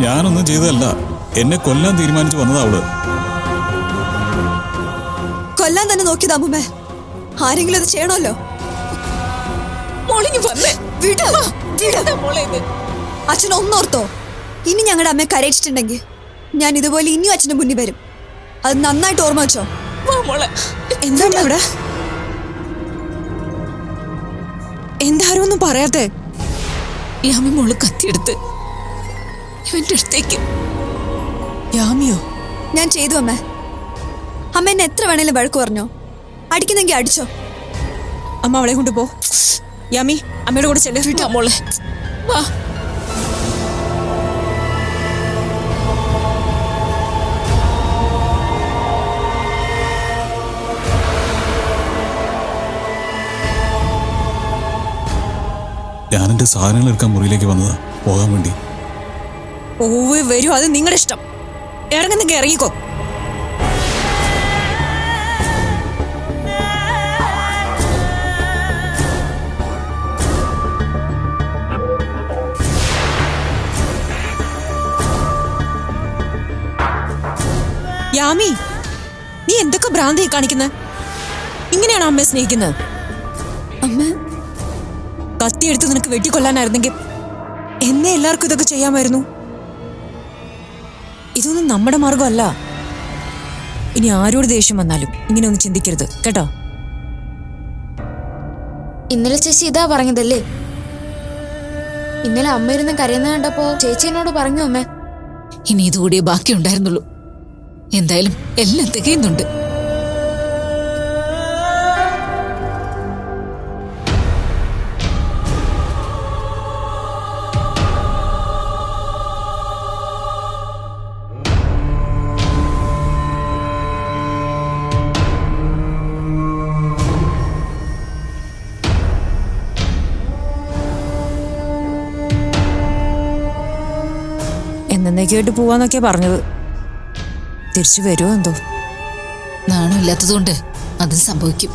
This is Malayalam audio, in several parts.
ഞാനൊന്നും ചെയ്തതല്ല. എന്നെ കൊല്ലാൻ തീരുമാനിച്ചു വന്നതാ അവൾ. കൊല്ലാൻ തന്നെ നോക്കിയതാ അമ്മുമ്മേ. ആരെങ്കിലും അത് ചെയ്യണമല്ലോ. മോളിങ്ങ് വന്നേ. വിട്. എന്താ മോളെ ഇത്. അച്ഛൻ ഒന്നോർത്തോ? ഇനി ഞങ്ങളുടെ അമ്മയെ കരയിച്ചിട്ടുണ്ടെങ്കിൽ ഞാൻ ഇതുപോലെ ഇനിയും അച്ഛന്റെ മുന്നിൽ വരും. അത് നന്നായിട്ട് ഓർമ്മ വെച്ചോ. വാ മോളെ. എന്താണ് ഇവിടെ എന്താരും ഒന്നും പറയാത്തെ യാമി മോൾ കത്തിയെടുത്ത് ഇവന്റെ അടുത്തേക്ക്. യാമിയോ? ഞാൻ ചെയ്തു അമ്മ. അമ്മ എന്നെ എത്ര വേണേലും വഴക്ക് പറഞ്ഞോ. അടിക്കുന്നെങ്കിൽ അടിച്ചോ. അമ്മ അവളെ കൊണ്ടുപോ യാമി അമ്മയുടെ കൂടെ ചെല്ലു. മോളെ. വാ. ഞാൻ എന്റെ സാധനങ്ങൾ എടുക്കാൻ മുറിയിലേക്ക് വന്നത്. പോകാൻ വേണ്ടി. വരൂ അത് നിങ്ങളുടെ ഇഷ്ടം. ഇറങ്ങുന്നെങ്കിൽ ഇറങ്ങിക്കോ. യാമി നീ എന്തൊക്കെ ഭ്രാന്തി കാണിക്കുന്നത് ഇങ്ങനെയാണ് അമ്മയെ സ്നേഹിക്കുന്നത് കത്തിയെടുത്ത് നിനക്ക് വെട്ടിക്കൊല്ലാനായിരുന്നെങ്കിൽ എന്നെ എല്ലാവർക്കും ഇതൊക്കെ ചെയ്യാമായിരുന്നു. ഇതൊന്നും നമ്മുടെ മാർഗമല്ല ഇനി ആരോട് ദേഷ്യം വന്നാലും ഇങ്ങനെ ഒന്ന് ചിന്തിക്കരുത് കേട്ടോ? ഇന്നലെ ചേച്ചി ഇതാ പറഞ്ഞതല്ലേ? ഇന്നലെ അമ്മ ഇരുന്ന് കരയുന്ന കണ്ടപ്പോ ചേച്ചി എന്നോട് പറഞ്ഞു അമ്മേ. ഇനി ഇതുകൂടിയേ ബാക്കി ഉണ്ടായിരുന്നുള്ളൂ എന്തായാലും എല്ലാം തികയുന്നുണ്ട്. എന്നേക്കായിട്ട് പോവാന്നൊക്കെയാ പറഞ്ഞത്. തിരിച്ചു വരുമോ എന്തോ? നാണമില്ലാത്തതുകൊണ്ട് അതും സംഭവിക്കും.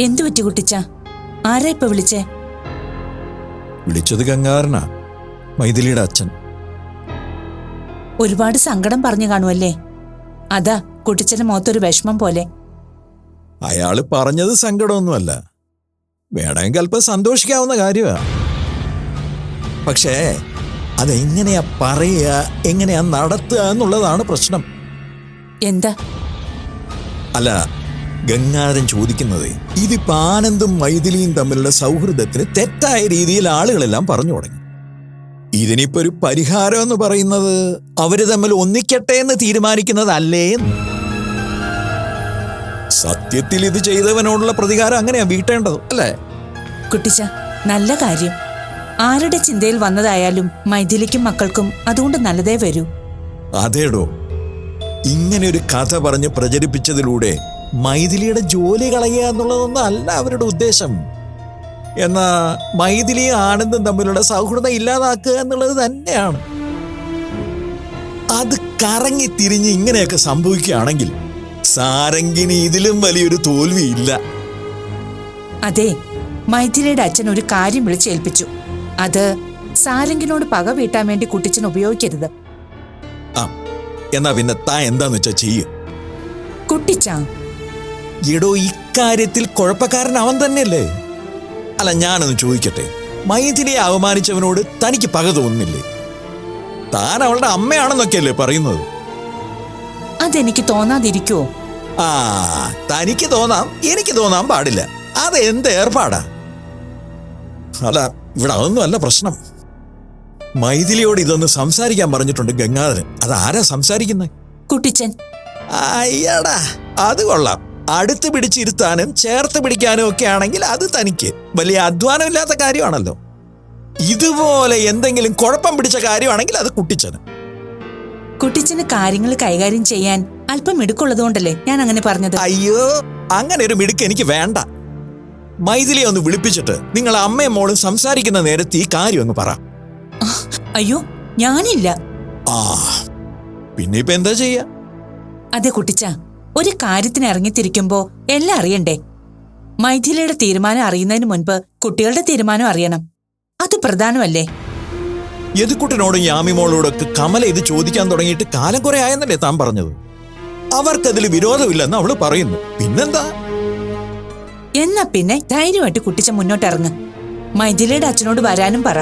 എന്തു പറ്റി കുട്ടിച്ച? ആരാ ഇപ്പൊ വിളിച്ചേ? വിളിച്ചത് ഗംഗാറിനാ. മൈഥിലിയുടെ അച്ഛൻ. ഒരുപാട് സങ്കടം പറഞ്ഞു കാണുമല്ലേ അതാ കുട്ടിച്ചന്റെ മുഖത്തൊരു വിഷമം പോലെ. അയാൾ പറഞ്ഞത് സങ്കടമൊന്നുമല്ല. വേണമെങ്കിൽ അല്പം സന്തോഷിക്കാവുന്ന കാര്യമാ. പക്ഷേ അതെങ്ങനെയാ പറയുക എങ്ങനെയാ നടത്തുക എന്നുള്ളതാണ് പ്രശ്നം. എന്താ? അല്ല ഗംഗാധരൻ ചോദിക്കുന്നത് ഇതിപ്പോ ആനന്ദും മൈഥിലിയും തമ്മിലുള്ള സൗഹൃദത്തിന് തെറ്റായ രീതിയിൽ ആളുകളെല്ലാം പറഞ്ഞു തുടങ്ങി. ഇതിനിപ്പോ ഒരു പരിഹാരം എന്ന് പറയുന്നത് അവർ തമ്മിൽ ഒന്നിക്കട്ടെ എന്ന് തീരുമാനിക്കുന്നതല്ലേ. സത്യത്തിൽ ഇത് ചെയ്തവനോടുള്ള പ്രതികാരം അങ്ങനെയാ വീട്ടേണ്ടത് അല്ലേ? കുട്ടിച്ച നല്ല കാര്യം. ആരുടെ ചിന്തയിൽ വന്നതായാലും മൈഥിലിക്കും മക്കൾക്കും അതുകൊണ്ട് നല്ലതേ വരൂ. അതേടോ ഇങ്ങനെ ഒരു കഥ പറഞ്ഞ് പ്രചരിപ്പിച്ചതിലൂടെ മൈഥിലിയുടെ ജോലി കളയുക എന്നുള്ളതൊന്നല്ല അല്ല അവരുടെ ഉദ്ദേശം. എന്നാ മൈഥിലിയും ആനന്ദും തമ്മിലുള്ള സൗഹൃദം ഇല്ലാതാക്കുക എന്നുള്ളത് തന്നെയാണ്. അത് കറങ്ങി തിരിഞ്ഞ് ഇങ്ങനെയൊക്കെ സംഭവിക്കുകയാണെങ്കിൽ സാരംഗിന് ഇതിലും വലിയൊരു തോൽവിയില്ല. അതെ മൈഥിലിയുടെ അച്ഛൻ ഒരു കാര്യം വിളിച്ചേൽപ്പിച്ചു അത് സാരംഗിനോട് പക വീട്ടാൻ വേണ്ടി കുട്ടിച്ചൻ ഉപയോഗിക്കരുത്. ആ എന്നാ പിന്നെ താ എന്താന്ന് വെച്ചാ ചെയ്യും. കുട്ടിച്ച എടോ ഇക്കാര്യത്തിൽ കുഴപ്പക്കാരൻ അവൻ തന്നെയല്ലേ? അല്ല ഞാനൊന്ന് ചോദിക്കട്ടെ. മൈഥിലിയെ അവമാനിച്ചവനോട് തനിക്ക് പക തോന്നുന്നില്ലേ താൻ അവളുടെ അമ്മയാണെന്നൊക്കെയല്ലേ പറയുന്നത്? അതെനിക്ക് തോന്നാതിരിക്കോ ആ തനിക്ക് തോന്നാം എനിക്ക് തോന്നാൻ പാടില്ല. അത് എന്ത് ഏർപ്പാടാ? അല്ല ഇവിടെ അതൊന്നും അല്ല പ്രശ്നം. മൈഥിലിയോട് ഇതൊന്ന് സംസാരിക്കാൻ പറഞ്ഞിട്ടുണ്ട് ഗംഗാധരൻ. അത് ആരാ സംസാരിക്കുന്നത് കുട്ടിച്ചൻ അയ്യടാ അത് കൊള്ളാം. അടുത്ത് പിടിച്ചിരുത്താനും ചേർത്ത് പിടിക്കാനും ഒക്കെ ആണെങ്കിൽ അത് തനിക്ക്. വലിയ അധ്വാനമില്ലാത്ത കാര്യമാണല്ലോ. ഇതുപോലെ എന്തെങ്കിലും കുഴപ്പം പിടിച്ച കാര്യമാണെങ്കിൽ അത് കുട്ടിച്ചന്. കുട്ടിച്ചന് കാര്യങ്ങൾ കൈകാര്യം ചെയ്യാൻ അല്പം മിടുക്കുള്ളതുകൊണ്ടല്ലേ ഞാൻ അങ്ങനെ പറഞ്ഞത്? അയ്യോ അങ്ങനെ ഒരു മിടുക്ക് എനിക്ക് വേണ്ട. മൈഥിലിയെ ഒന്ന് വിളിപ്പിച്ചിട്ട് നിങ്ങൾ അമ്മയും മോളും സംസാരിക്കുന്ന നേരത്ത് ഈ കാര്യം അങ്ങ് പറ. അയ്യോ ഞാനില്ല. ആ പിന്നെ ഇപ്പൊ എന്താ ചെയ്യാ? അതെ കുട്ടിച്ച ഒരു കാര്യത്തിന് ഇറങ്ങിത്തിരിക്കുമ്പോ എല്ലാം അറിയണ്ടേ? മൈഥിലിയുടെ തീരുമാനം അറിയുന്നതിന് മുൻപ് കുട്ടികളുടെ തീരുമാനം അറിയണം. അത് പ്രധാനമല്ലേ? യദുക്കുട്ടനോടും യാമിമോളോടൊക്കെ കമല ഇത് ചോദിക്കാൻ തുടങ്ങിയിട്ട് കാലം കുറെ ആയെന്നല്ലേ താൻ പറഞ്ഞത്? അവർക്കതിൽ വിരോധമില്ലെന്ന് അവൾ പറയുന്നു. പിന്നെന്താ? എന്നാ പിന്നെ ധൈര്യമായിട്ട് കുട്ടിച്ച മുന്നോട്ട് മുന്നോട്ടിറങ്ങ്. മൈഥിലിയുടെ അച്ഛനോട് വരാനും പറ.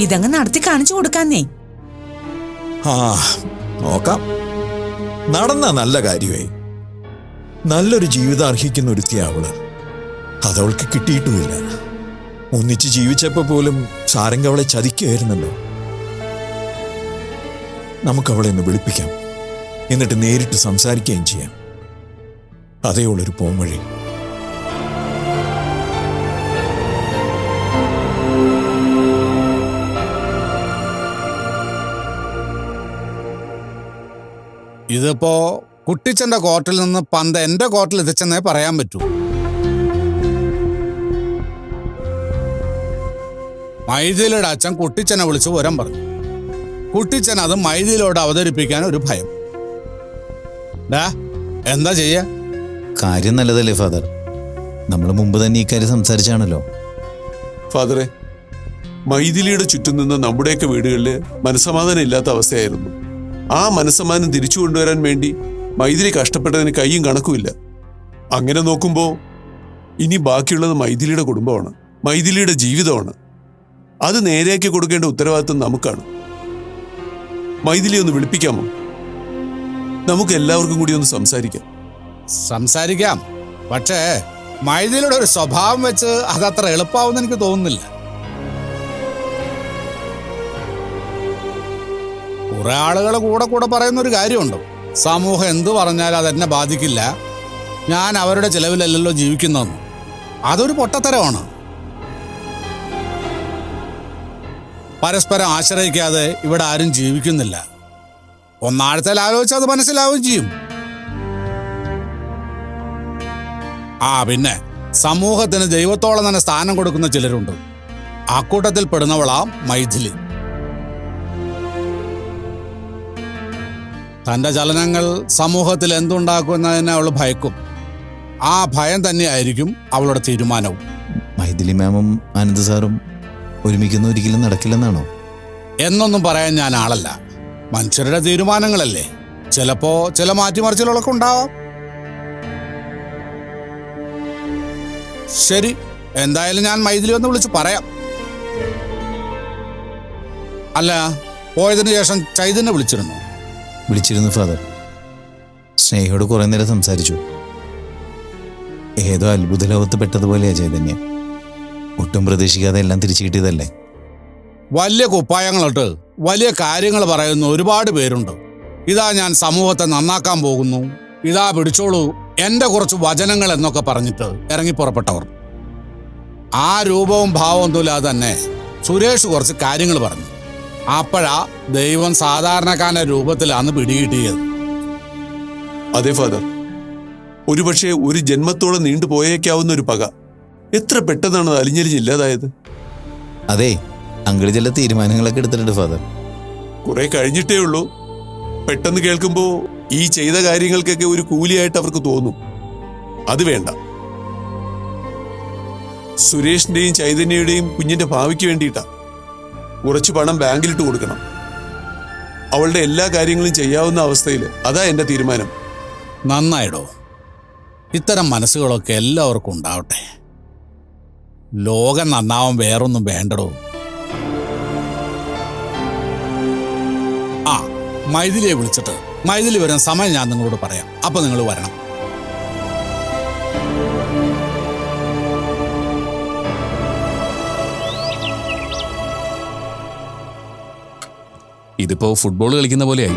ഇതങ്ങ് നടത്തി കാണിച്ചു കൊടുക്കാന്നേ. ആ നോക്കാം. നടന്ന നല്ല കാര്യമായി നല്ലൊരു ജീവിതം അർഹിക്കുന്ന ഒരുത്തി അവൾ അതവൾക്ക് കിട്ടിയിട്ടുമില്ല. ഒന്നിച്ച് ജീവിച്ചപ്പോ പോലും സാരംഗ അവളെ ചതിക്കുകയായിരുന്നല്ലോ നമുക്ക് അവളെ ഒന്ന് വിളിപ്പിക്കാം. എന്നിട്ട് നേരിട്ട് സംസാരിക്കുകയും ചെയ്യാം. അതേ ഉള്ളൊരു പോംവഴി ഇതിപ്പോ കുട്ടിച്ചന്റെ കോർട്ടിൽ നിന്ന് പന്ത് എന്റെ കോർട്ടിൽ എത്തിച്ചെന്നേ പറയാൻ പറ്റൂ. മൈഥിലിയുടെ അച്ഛൻ കുട്ടിച്ചനെ വിളിച്ച് വരം പറഞ്ഞു. കുട്ടിച്ചൻ അത് മൈഥിലിയോട് അവതരിപ്പിക്കാൻ ഒരു ഭയം. ഡാ എന്താ ചെയ്യ? കാര്യം നല്ലതല്ലേ ഫാദർ. നമ്മൾ മുമ്പ് തന്നെ ഈ കാര്യം സംസാരിച്ചാണല്ലോ. ഫാദറെ മൈഥിലിയുടെ ചുറ്റും നിന്ന് നമ്മുടെയൊക്കെ വീടുകളിൽ മനസ്സമാധാനം ഇല്ലാത്ത അവസ്ഥയായിരുന്നു. ആ മനസ്സമാനം തിരിച്ചു കൊണ്ടുവരാൻ വേണ്ടി മൈഥിലി കഷ്ടപ്പെട്ടതിന് കൈയും കണക്കുമില്ല. അങ്ങനെ നോക്കുമ്പോൾ ഇനി ബാക്കിയുള്ളത് മൈഥിലിയുടെ കുടുംബമാണ്. മൈഥിലിയുടെ ജീവിതമാണ്. അത് നേരെയാക്കി കൊടുക്കേണ്ട ഉത്തരവാദിത്വം നമുക്കാണ്. മൈഥിലി ഒന്ന് വിളിപ്പിക്കാമോ? നമുക്ക് എല്ലാവർക്കും കൂടി ഒന്ന് സംസാരിക്കാം. സംസാരിക്കാം. പക്ഷേ മൈഥിലിയുടെ ഒരു സ്വഭാവം വെച്ച് അത് അത്ര എളുപ്പമാവുമെന്ന് എനിക്ക് തോന്നുന്നില്ല. കുറെ ആളുകൾ കൂടെ കൂടെ പറയുന്ന ഒരു കാര്യമുണ്ട്. സമൂഹം എന്തു പറഞ്ഞാലും അതെന്നെ ബാധിക്കില്ല. ഞാൻ അവരുടെ ചിലവിലല്ലല്ലോ ജീവിക്കുന്നതെന്ന്. അതൊരു പൊട്ടത്തരമാണ്. പരസ്പരം ആശ്രയിക്കാതെ ഇവിടെ ആരും ജീവിക്കുന്നില്ല. ഒന്നാഴത്തിൽ ആലോചിച്ച് അത് മനസ്സിലാവുകയും ചെയ്യും. ആ പിന്നെ സമൂഹത്തിന് ദൈവത്തോളം തന്നെ സ്ഥാനം കൊടുക്കുന്ന ചിലരുണ്ട്. അക്കൂട്ടത്തിൽ പെടുന്നവളാം മൈഥിലി. തന്റെ ചലനങ്ങൾ സമൂഹത്തിൽ എന്തുണ്ടാക്കുമെന്നതിനെ അവൾ ഭയക്കും. ആ ഭയം തന്നെയായിരിക്കും അവളുടെ തീരുമാനവും. മൈഥിലി മാമും ആനന്ദ് സാറും ഒരുമിക്കുന്ന ഒരിക്കലും നടക്കില്ലെന്നാണോ? എന്നൊന്നും പറയാൻ ഞാൻ ആളല്ല. മനുഷ്യരുടെ തീരുമാനങ്ങളല്ലേ. ചിലപ്പോ ചില മാറ്റിമറിച്ചിലുകളൊക്കെ ഉണ്ടാവാം. ശരി എന്തായാലും ഞാൻ മൈഥിലി ഒന്ന് വിളിച്ച് പറയാം. അല്ല പോയതിനു ശേഷം ചൈതന്യ വിളിച്ചിരുന്നു? വിളിച്ചിരുന്നു ഫാദർ. സ്നേഹയോട് കുറേ നേരം സംസാരിച്ചു. ഏതോ അത്ഭുത ലോകത്ത് പെട്ടതുപോലെയാ ചൈതന്യ. ഒട്ടും പ്രതീക്ഷിക്കാതെ എല്ലാം തിരിച്ചു കിട്ടിയതല്ലേ? വലിയ കുപ്പായങ്ങളോട്ട് വലിയ കാര്യങ്ങൾ പറയുന്ന ഒരുപാട് പേരുണ്ട്. ഇതാ ഞാൻ സമൂഹത്തെ നന്നാക്കാൻ പോകുന്നു. ഇതാ പിടിച്ചോളൂ. എന്റെ കുറച്ച് വചനങ്ങൾ എന്നൊക്കെ പറഞ്ഞിട്ട് ഇറങ്ങി പുറപ്പെട്ടവർ ആ രൂപവും ഭാവവും തന്നെ സുരേഷ് കുറച്ച് കാര്യങ്ങൾ പറഞ്ഞു. അപ്പോഴാ ദൈവം സാധാരണക്കാരന്റെ രൂപത്തിലാണ് പിടികിട്ടിയത്. അതെ ഫാദർ. ഒരുപക്ഷെ ഒരു ജന്മത്തോളം നീണ്ടു പോയേക്കാവുന്ന ഒരു പക. എത്ര പെട്ടെന്നാണ് അത് അലിഞ്ഞലിഞ്ഞില്ലാതായത് അതെ അങ്കിൾ ചില തീരുമാനങ്ങളൊക്കെ എടുത്തിട്ടുണ്ട് ഫാദർ. കുറെ കഴിഞ്ഞിട്ടേ ഉള്ളൂ. പെട്ടെന്ന് കേൾക്കുമ്പോൾ ഈ ചെയ്ത കാര്യങ്ങൾക്കൊക്കെ ഒരു കൂലിയായിട്ട് അവർക്ക് തോന്നും. അത് വേണ്ട. സുരേഷിന്റെയും ചൈതന്യയുടെയും കുഞ്ഞിന്റെ ഭാവിക്ക് വേണ്ടിയിട്ടാ. കുറച്ച് പണം ബാങ്കിലിട്ട് കൊടുക്കണം. അവളുടെ എല്ലാ കാര്യങ്ങളും ചെയ്യാവുന്ന അവസ്ഥയിൽ അതാ എന്റെ തീരുമാനം. നന്നായിടോ. ഇത്തരം മനസ്സുകളൊക്കെ എല്ലാവർക്കും ഉണ്ടാവട്ടെ. ലോകം നന്നാവാൻ വേറൊന്നും വേണ്ടടോ. ആ മൈഥിലിയെ വിളിച്ചിട്ട് മൈഥിലി വരാൻ സമയം ഞാൻ നിങ്ങളോട് പറയാം. അപ്പൊ നിങ്ങൾ വരണം. ഇതിപ്പോ ഫുട്ബോൾ കളിക്കുന്ന പോലെയായി.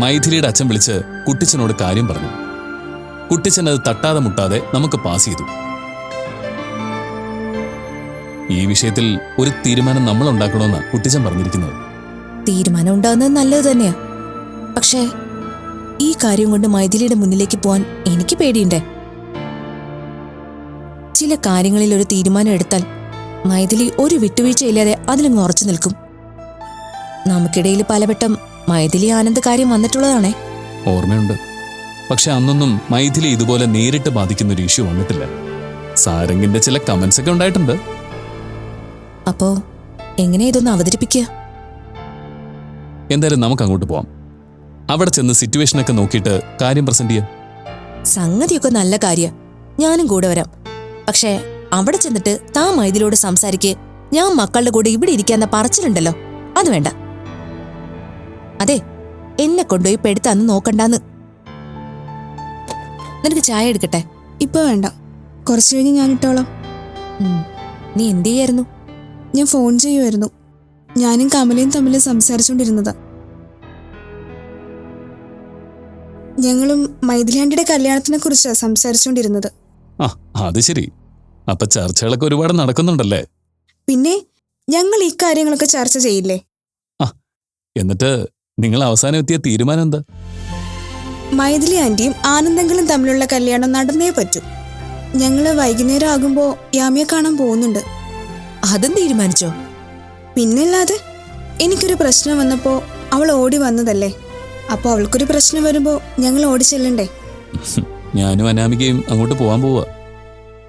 മൈഥിലിയുടെ അച്ഛൻ വിളിച്ച് കുട്ടിച്ചനോട് കാര്യം പറഞ്ഞു. കുട്ടിച്ചൻ അത് തട്ടാതെ മുട്ടാതെ നമുക്ക് പാസ് ചെയ്തു. ഈ വിഷയത്തിൽ ഒരു തീരുമാനം നമ്മൾ ഉണ്ടാക്കണമെന്നാണ് കുട്ടിച്ചൻ പറഞ്ഞിരിക്കുന്നത്. തീരുമാനം ഉണ്ടാകുന്നത് നല്ലത് തന്നെയാ. പക്ഷേ ഈ കാര്യം കൊണ്ട് മൈഥിലിയുടെ മുന്നിലേക്ക് പോവാൻ എനിക്ക് പേടിയുണ്ടേ. ചില കാര്യങ്ങളിൽ ഒരു തീരുമാനം എടുത്താൽ മൈഥിലി ഒരു വിട്ടുവീഴ്ചയില്ലാതെ അതിലങ്ങ് ഉറച്ചു നിൽക്കും. നമുക്കിടയിൽ പലവട്ടം മൈഥിലി ആനന്ദ കാര്യം വന്നിട്ടുള്ളതാണേ. ഓർമ്മയുണ്ട്. പക്ഷെ അന്നൊന്നും മൈഥിലി ഇതുപോലെ നേരിട്ട് ബാധിക്കുന്ന ഒരു ഇഷ്യൂ വന്നിട്ടില്ല. സാരംഗിന്റെ ചില കമന്റ്സ് ഒക്കെ ഉണ്ടായിട്ടുണ്ട്. അപ്പോ എങ്ങനെ ഇതൊന്ന് അവതരിപ്പിക്കുക എന്തായാലും നമുക്ക് അങ്ങോട്ട് പോവാം. അവിടെ ചെന്ന് സിറ്റുവേഷൻ ഒക്കെ നോക്കിയിട്ട് കാര്യം പ്രസന്റ് ചെയ്യാം. സംഗതിയൊക്കെ നല്ല കാര്യ. ഞാനും കൂടെ വരാം. പക്ഷേ അവിടെ ചെന്നിട്ട് താ മൈതിലോട് സംസാരിക്ക്. ഞാൻ മക്കളുടെ കൂടെ ഇവിടെ ഇരിക്കാന്ന പറച്ചിലുണ്ടല്ലോ. അത് വേണ്ട. അതെ എന്നെ കൊണ്ടുപോയി പെടുത്താന്ന് നോക്കണ്ടാന്ന്. നിനക്ക് ചായ എടുക്കട്ടെ? ഇപ്പൊ വേണ്ട. കുറച്ചു കഴിഞ്ഞ് ഞാൻ ഇട്ടോളാം. നീ എന്ത് ചെയ്യായിരുന്നു? ഞാൻ ഫോൺ ചെയ്യുമായിരുന്നു ഞാനും കമലയും തമ്മിൽ സംസാരിച്ചുകൊണ്ടിരുന്നതാ ഞങ്ങളും മൈഥിലാണ്ടിയുടെ കല്യാണത്തിനെ കുറിച്ചാണ് സംസാരിച്ചുകൊണ്ടിരുന്നത് ആ അത് ശരി. അപ്പൊ ചർച്ചകളൊക്കെ ഒരുപാട് നടക്കുന്നുണ്ടല്ലേ? പിന്നെ ഞങ്ങൾ ഈ കാര്യങ്ങളൊക്കെ ചർച്ച ചെയ്യില്ലേ? എന്നിട്ട് നിങ്ങൾ അവസാനം എത്തിയ തീരുമാനം എന്താ? മൈഥിലി ആന്റിയും ആനന്ദങ്ങളും തമ്മിലുള്ള കല്യാണം നടന്നേ പറ്റൂ. ഞങ്ങൾ വൈകുന്നേരം ആകുമ്പോ യാമിയെ കാണാൻ പോകുന്നുണ്ട്. അതും തീരുമാനിച്ചോ? പിന്നല്ലാതെ എനിക്കൊരു പ്രശ്നം വന്നപ്പോ അവൾ ഓടി വന്നതല്ലേ? അപ്പൊ അവൾക്കൊരു പ്രശ്നം വരുമ്പോ ഞങ്ങൾ ഓടി ചെല്ലണ്ടേ? ഞാനും അനാമികയും അങ്ങോട്ട് പോവാൻ പോവാ.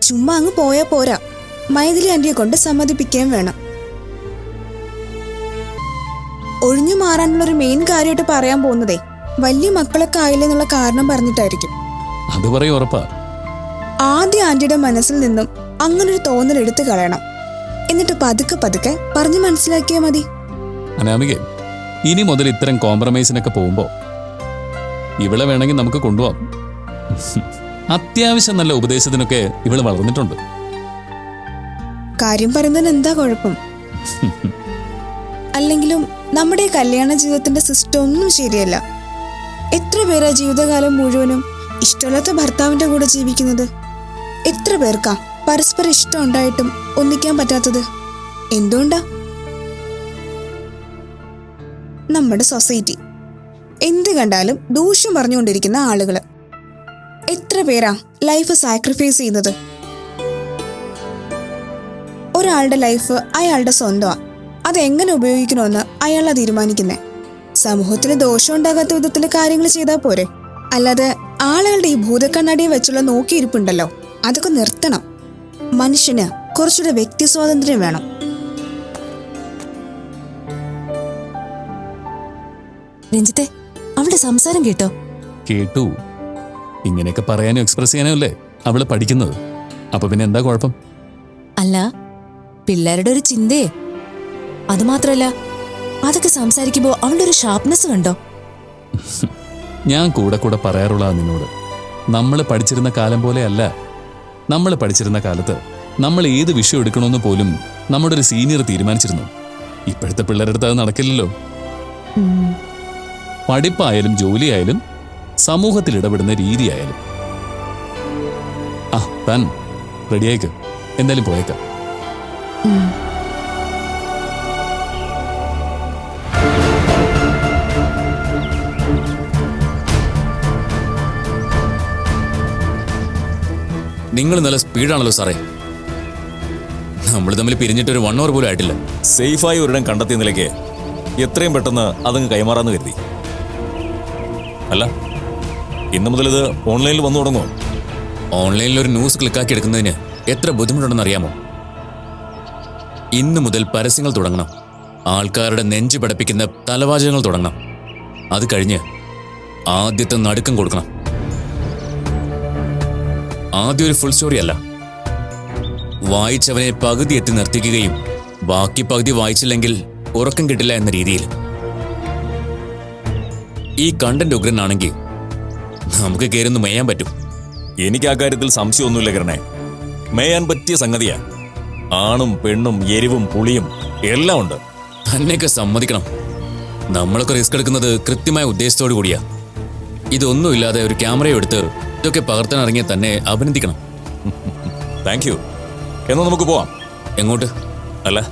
ചുമ്മാ അങ്ങ് പോയാ പോരാ. മൈഥിലി ആന്റിയെ കൊണ്ട് സമ്മതിപ്പിക്കുകയും വേണം. ഒഴിഞ്ഞു മാറാനുള്ള ഒരു മെയിൻ കാര്യമായിട്ട് പറയാൻ പോകുന്നതേ വലിയ മക്കളൊക്കെ ആയില്ല എന്നുള്ള കാരണം പറഞ്ഞിട്ടായിരിക്കും. അത് പറയും ഉറപ്പാ. ആദ്യ ആന്റിയുടെ മനസ്സിൽ നിന്നും അങ്ങനൊരു തോന്നൽ എടുത്തു കളയണം. എന്നിട്ട് പതുക്കെ പതുക്കെ പറഞ്ഞു മനസ്സിലാക്കിയാ മതി. അനാമികെ ഇനി മുതൽ ഇത്തരം കോംപ്രമൈസിനൊക്കെ പോകുമ്പോ ഇവളെ വേണമെങ്കിൽ നമുക്ക് കൊണ്ടുപോവാം. അത്യാവശ്യം നല്ല ഉപദേശത്തിനൊക്കെ ഇവൾ വളർന്നിട്ടുണ്ട്. കാര്യം പറയുന്നതിന് എന്താ കുഴപ്പം? അല്ലെങ്കിലും നമ്മുടെ കല്യാണ ജീവിതത്തിന്റെ സിസ്റ്റം ഒന്നും ശരിയല്ല. എത്ര പേരാ ജീവിതകാലം മുഴുവനും ഇഷ്ടമില്ലാത്ത ഭർത്താവിന്റെ കൂടെ ജീവിക്കുന്നത്? എത്ര പേർക്കാ പരസ്പരം ഇഷ്ടം ഉണ്ടായിട്ടും ഒന്നിക്കാൻ പറ്റാത്തത്? എന്തുകൊണ്ടാ? നമ്മുടെ സൊസൈറ്റി. എന്ത് കണ്ടാലും ദൂഷ്യം പറഞ്ഞുകൊണ്ടിരിക്കുന്ന ആളുകൾ. എത്ര പേരാ ലൈഫ് സാക്രിഫൈസ് ചെയ്യുന്നത്? ഒരാളുടെ ലൈഫ് അയാളുടെ സ്വന്തമാണ് അത് എങ്ങനെ ഉപയോഗിക്കണമെന്ന് അയാളാ തീരുമാനിക്കുന്നേ. സമൂഹത്തിന് ദോഷം ഉണ്ടാകാത്ത വിധത്തിൽ കാര്യങ്ങൾ ചെയ്താൽ പോരെ. അല്ലാതെ ആളുകളുടെ ഈ ഭൂതക്കണ്ണാടിയെ വെച്ചുള്ള നോക്കിയിരിപ്പുണ്ടല്ലോ അതൊക്കെ നിർത്തണം. മനുഷ്യന് കുറച്ചുകൂടെ വ്യക്തി സ്വാതന്ത്ര്യം വേണം. രഞ്ജിത്തെ അവളുടെ സംസാരം കേട്ടോ? കേട്ടു. ഇങ്ങനെയൊക്കെ പറയാനും എക്സ്പ്രസ് ചെയ്യാനും അല്ലേ അവൾ പഠിക്കുന്നത്. അപ്പൊ പിന്നെ എന്താ കുഴപ്പം? അല്ല പിള്ളേരുടെ ഒരു ചിന്തയെ. അതുമാത്രല്ല അതൊക്കെ സംസാരിക്കുമ്പോ അവളുടെ ഒരു ഷാർപ്നെസ് കണ്ടോ ഞാൻ കൂടെ കൂടെ പറയാറുള്ള നിന്നോട്. നമ്മൾ പഠിച്ചിരുന്ന കാലം പോലെയല്ല. നമ്മൾ പഠിച്ചിരുന്ന കാലത്ത് നമ്മൾ ഏത് വിഷയം എടുക്കണമെന്ന് പോലും നമ്മുടെ ഒരു സീനിയർ തീരുമാനിച്ചിരുന്നു. ഇപ്പോഴത്തെ പിള്ളേരുടെ അടുത്ത് അത് നടക്കില്ലല്ലോ. പഠിപ്പായാലും ജോലിയായാലും സമൂഹത്തിൽ ഇടപെടുന്ന രീതിയായാലും. ആ താൻ റെഡിയായിക്ക് എന്തായാലും പോയേക്കാം. നിങ്ങൾ നല്ല സ്പീഡാണല്ലോ സാറേ. നമ്മൾ തമ്മിൽ പിരിഞ്ഞിട്ട് ഒരു വൺ അവർ പോലും ആയിട്ടില്ല. സേഫായി ഒരിടം കണ്ടെത്തിയ നിലയ്ക്ക് എത്രയും പെട്ടെന്ന് അതങ്ങ് കൈമാറാന്ന് കരുതി. അല്ല ഇന്നു മുതൽ ഇത് ഓൺലൈനിൽ വന്നു തുടങ്ങോ. ഓൺലൈനിൽ ഒരു ന്യൂസ് ക്ലിക്കാക്കി എടുക്കുന്നതിന് എത്ര ബുദ്ധിമുട്ടുണ്ടെന്ന് അറിയാമോ? ഇന്നു മുതൽ പരസ്യങ്ങൾ തുടങ്ങണം. ആൾക്കാരുടെ നെഞ്ചു പടപ്പിക്കുന്ന തലവാചകങ്ങൾ തുടങ്ങണം. അത് കഴിഞ്ഞ് ആദ്യത്തെ നടുക്കം കൊടുക്കണം. ആദ്യം ഒരു ഫുൾ സ്റ്റോറി അല്ല. വായിച്ചവനെ പകുതി എത്തി നിർത്തിക്കുകയും ബാക്കി പകുതി വായിച്ചില്ലെങ്കിൽ ഉറക്കം കിട്ടില്ല എന്ന രീതിയിൽ. ഈ കണ്ടന്റ് ഉഗ്രനാണെങ്കിൽ നമുക്ക് കയറുന്നു മേയാൻ പറ്റും. എനിക്ക് ആ കാര്യത്തിൽ സംശയമൊന്നുമില്ല കിരണേ. മേയാൻ പറ്റിയ സംഗതിയാ. ആണും പെണ്ണും എരിവും പുളിയും എല്ലാം ഉണ്ട്. തന്നെയൊക്കെ സമ്മതിക്കണം. നമ്മളൊക്കെ റിസ്ക് എടുക്കുന്നത് കൃത്യമായ ഉദ്ദേശത്തോടു കൂടിയാ. ഇതൊന്നുമില്ലാതെ ഒരു ക്യാമറയും എടുത്ത് ഇതൊക്കെ പകർത്താൻ ഇറങ്ങിയ തന്നെ അഭിനന്ദിക്കണം. താങ്ക് യു എന്നാൽ നമുക്ക് പോവാം. എങ്ങോട്ട്? അല്ല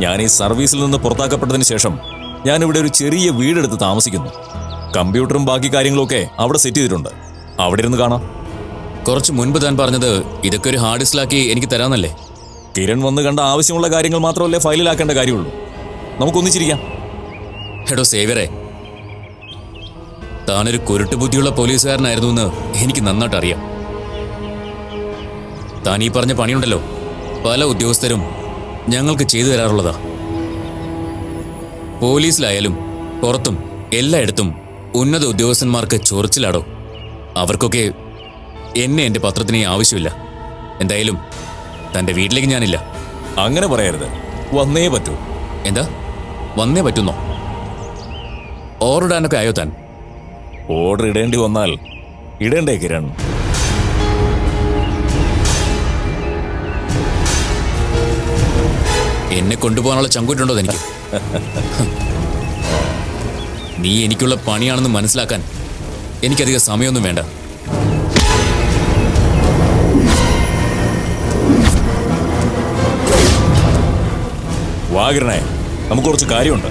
ഞാൻ ഈ സർവീസിൽ നിന്ന് പുറത്താക്കപ്പെട്ടതിന് ശേഷം ഞാനിവിടെ ഒരു ചെറിയ വീടെടുത്ത് താമസിക്കുന്നു. കമ്പ്യൂട്ടറും ബാക്കി കാര്യങ്ങളൊക്കെ അവിടെ സെറ്റ് ചെയ്തിട്ടുണ്ട്. അവിടെ ഇരുന്ന് കാണാം. കുറച്ച് മുൻപ് താൻ പറഞ്ഞത് ഇതൊക്കെ ഒരു ഹാർഡ് ഡിസ്കിലാക്കി എനിക്ക് തരാമെന്നല്ലേ? കിരൺ വന്ന് കണ്ട ആവശ്യമുള്ള കാര്യങ്ങൾ മാത്രമല്ലേ ഫയലിലാക്കേണ്ട കാര്യമുള്ളൂ. നമുക്കൊന്നിച്ചിരിക്കാം. എടോ സേവ്യറെ താനൊരു കുരുട്ട് ബുദ്ധിയുള്ള പോലീസുകാരനായിരുന്നു എന്ന് എനിക്ക് നന്നായിട്ട് അറിയാം താൻ ഈ പറഞ്ഞ പണിയുണ്ടല്ലോ. പല ഉദ്യോഗസ്ഥരും ഞങ്ങൾക്ക് ചെയ്തു തരാറുള്ളതാ. പോലീസിലായാലും പുറത്തും എല്ലായിടത്തും ഉന്നത ഉദ്യോഗസ്ഥന്മാർക്ക് ചൊറിച്ചിലാടോ? അവർക്കൊക്കെ എന്നെ എന്റെ പത്രത്തിന് ആവശ്യമില്ല. എന്തായാലും തന്റെ വീട്ടിലേക്ക് ഞാനില്ല. അങ്ങനെ പറയരുത്. വന്നേ പറ്റൂ. എന്താ? വന്നേ പറ്റുന്നോ? ഓർഡാനൊക്കെ ആയോ താൻ? ഓർഡർ ഇടേണ്ടി വന്നാൽ ഇടേണ്ടേ കിരൺ. എന്നെ കൊണ്ടുപോകാനുള്ള ചങ്കൂറ്റുണ്ടോ എനിക്ക് നീ എനിക്കുള്ള പണിയാണെന്ന് മനസ്സിലാക്കാൻ എനിക്കധികം സമയമൊന്നും വേണ്ട. വാ നമുക്ക് കുറച്ച് കാര്യമുണ്ട്.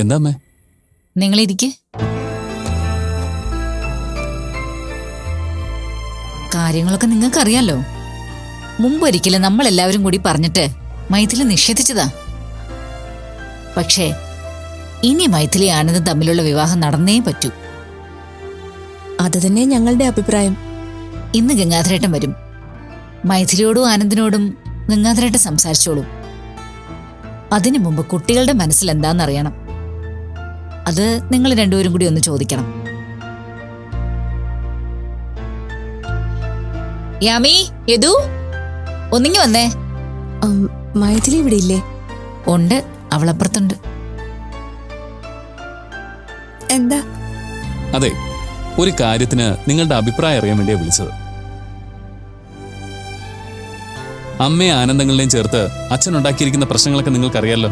എന്താ അമ്മേ? ഇരിക്കേ കാര്യങ്ങളൊക്കെ നിങ്ങൾക്കറിയാലോ. മുമ്പൊരിക്കലും നമ്മളെല്ലാവരും കൂടി പറഞ്ഞിട്ട് മൈഥിലി നിഷേധിച്ചതാ. പക്ഷേ ഇനി മൈഥിലി ആനന്ദം തമ്മിലുള്ള വിവാഹം നടന്നേ പറ്റൂ. അത് തന്നെ ഞങ്ങളുടെ അഭിപ്രായം. ഇന്ന് ഗംഗാധരേട്ടൻ വരും. മൈഥിലിയോടും ആനന്ദിനോടും ഗംഗാധരേട്ടൻ സംസാരിച്ചോളൂ. അതിനു മുമ്പ് കുട്ടികളുടെ മനസ്സിൽ എന്താണെന്നറിയണം. അത് നിങ്ങൾ രണ്ടുപേരും കൂടി ഒന്ന് ചോദിക്കണം. യാമി യദു? ഒന്നിങ്ങി വന്നേ. മൈഥിലി ഇവിടെ ഇല്ലേ? ഉണ്ട് അവളപ്പുറത്തുണ്ട്. എന്താ? അതെ ഒരു കാര്യത്തിന് നിങ്ങളുടെ അഭിപ്രായം അറിയാൻ വേണ്ടിയാ വിളിച്ചത്. അമ്മയെ ആനന്ദങ്ങളിലെയും ചേർത്ത് അച്ഛൻ ഉണ്ടാക്കിയിരിക്കുന്ന പ്രശ്നങ്ങളൊക്കെ നിങ്ങൾക്കറിയാലോ?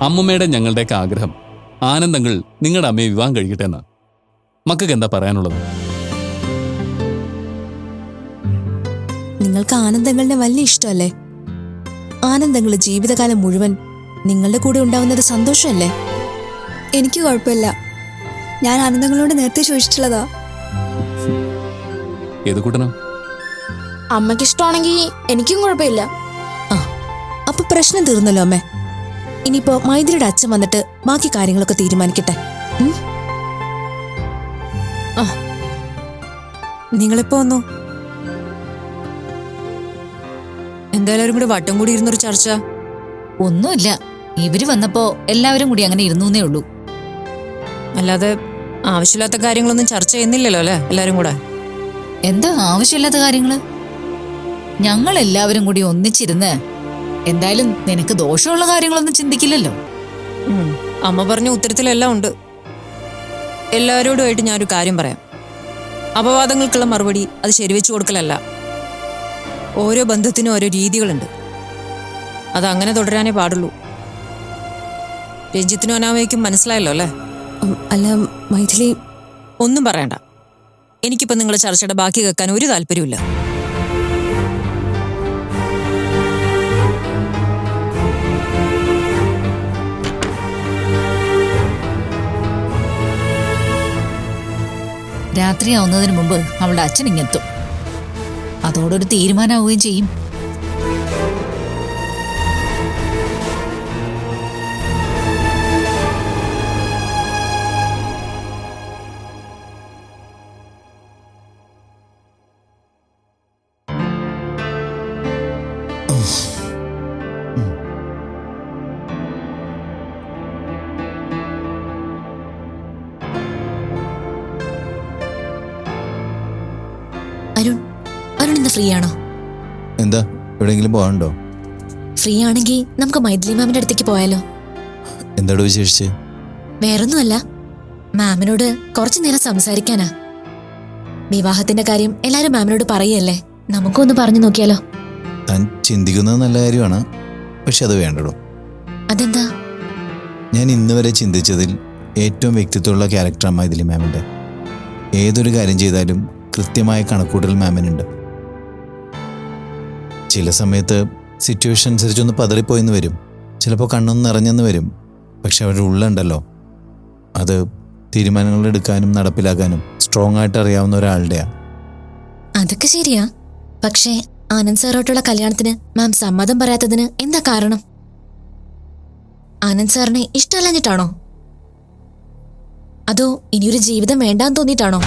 അമ്മുമ്മയുടെ ഞങ്ങളുടെയൊക്കെ ആഗ്രഹം ആനന്ദങ്ങൾ നിങ്ങളുടെ അമ്മയെ വിവാഹം കഴിക്കട്ടെ എന്ന്. മക്കൾക്ക് എന്താ പറയാനുള്ളത്? നിങ്ങൾക്ക് ആനന്ദങ്ങളുടെ വലിയ ഇഷ്ടമല്ലേ? ആനന്ദങ്ങൾ ജീവിതകാലം മുഴുവൻ നിങ്ങളുടെ കൂടെ ഉണ്ടാവുന്നത് സന്തോഷമല്ലേ? എനിക്ക് കുഴപ്പമില്ല. ഞാൻ ആനന്ദങ്ങളോട് നേരത്തെ ചോദിച്ചിട്ടുള്ളതാ. ഏത് അമ്മയ്ക്ക് ഇഷ്ടമാണെങ്കിൽ എനിക്കും കുഴപ്പമില്ല. ആ അപ്പൊ പ്രശ്നം തീർന്നല്ലോ അമ്മേ. ഇനിയിപ്പോ മൈത്രിയുടെ അച്ഛൻ വന്നിട്ട് ബാക്കി കാര്യങ്ങളൊക്കെ തീരുമാനിക്കട്ടെ? നിങ്ങളിപ്പോ വന്നു? എന്തായാലും കൂടി വട്ടം കൂടി ഇരുന്നൊരു ചർച്ച. ഒന്നുമില്ല. ഇവർ വന്നപ്പോ എല്ലാവരും കൂടി അങ്ങനെ ഇരുന്നേ ഉള്ളൂ. അല്ലാതെ ആവശ്യമില്ലാത്ത കാര്യങ്ങളൊന്നും ചർച്ച ചെയ്യുന്നില്ലല്ലോ അല്ലെ എല്ലാരും കൂടെ? എന്താ ആവശ്യമില്ലാത്ത കാര്യങ്ങൾ? ഞങ്ങൾ എല്ലാവരും കൂടി ഒന്നിച്ചിരുന്ന് എന്തായാലും നിനക്ക് ദോഷമുള്ള കാര്യങ്ങളൊന്നും ചിന്തിക്കില്ലല്ലോ. അമ്മ പറഞ്ഞ ഉത്തരത്തിലെല്ലാം ഉണ്ട്. എല്ലാവരോടുമായിട്ട് ഞാനൊരു കാര്യം പറയാം. അപവാദങ്ങൾക്കുള്ള മറുപടി അത് ശരിവെച്ചു കൊടുക്കലല്ല. ഓരോ ബന്ധത്തിനും ഓരോ രീതികളുണ്ട്. അത് അങ്ങനെ തുടരാനേ പാടുള്ളൂ. രഞ്ജിത്തിനും അനാമയ്ക്കും മനസ്സിലായല്ലോ അല്ലേ? അല്ല മൈഥിലി ഒന്നും പറയണ്ട. എനിക്കിപ്പോ നിങ്ങളുടെ ചർച്ചയുടെ ബാക്കി കേൾക്കാൻ ഒരു താല്പര്യമില്ല രാത്രിയാവുന്നതിന് മുമ്പ് അവളുടെ അച്ഛൻ ഇങ്ങെത്തും. അതോടൊരു തീരുമാനമാവുകയും ചെയ്യും. ഫ്രീ ആണോ എന്താ? എവിടെയെങ്കിലും പോകാനുണ്ടോ? ഫ്രീ ആണെങ്കിൽ നമുക്ക് മൈഥിലി മാമിന്റെ അടുത്തേക്ക് പോയാലോ. എന്താടോ വിശേഷിച്ച്? വേറൊന്നുമല്ല. മാമിനോട് കുറച്ചു നേരം സംസാരിക്കാനാ. വിവാഹത്തിന്റെ കാര്യം എല്ലാരും മാമിനോട് പറയല്ലേ? നമുക്കൊന്ന് പറഞ്ഞു നോക്കിയാലോ. താൻ ചിന്തിക്കുന്നത് നല്ല കാര്യമാണ്. പക്ഷെ അത് വേണ്ടടോ. അതെന്താ? ഞാൻ ഇന്ന് വരെ ചിന്തിച്ചതിൽ ഏറ്റവും വ്യക്തിത്വമുള്ള ക്യാരക്ടറാണ് മൈഥിലി മാമിന്റെ ഏതൊരു കാര്യം ചെയ്താലും കൃത്യമായ കണക്കൂട്ടൽ മാമിനുണ്ട്. ചില സമയത്ത് സിറ്റുവേഷൻ അനുസരിച്ചൊന്ന് പതറിപ്പോയെന്ന് വരും. ചിലപ്പോൾ കണ്ണൊന്ന് നിറഞ്ഞെന്ന് വരും. പക്ഷെ അവരുടെ ഉള്ളുണ്ടല്ലോ. അത് തീരുമാനങ്ങൾ എടുക്കാനും നടപ്പിലാക്കാനും സ്ട്രോങ് ആയിട്ട് അറിയാവുന്ന ഒരാളുടെയാണ് അതൊക്കെ ശരിയാ. പക്ഷേ ആനന്ദ് സാറോട്ടുള്ള കല്യാണത്തിന് മാം സമ്മതം പറയാത്തതിന് എന്താ കാരണം? ആനന്ദ് സാറിനെ ഇഷ്ടമല്ലാഞ്ഞിട്ടാണോ? അതോ ഇനിയൊരു ജീവിതം വേണ്ടാന്ന് തോന്നിയിട്ടാണോ?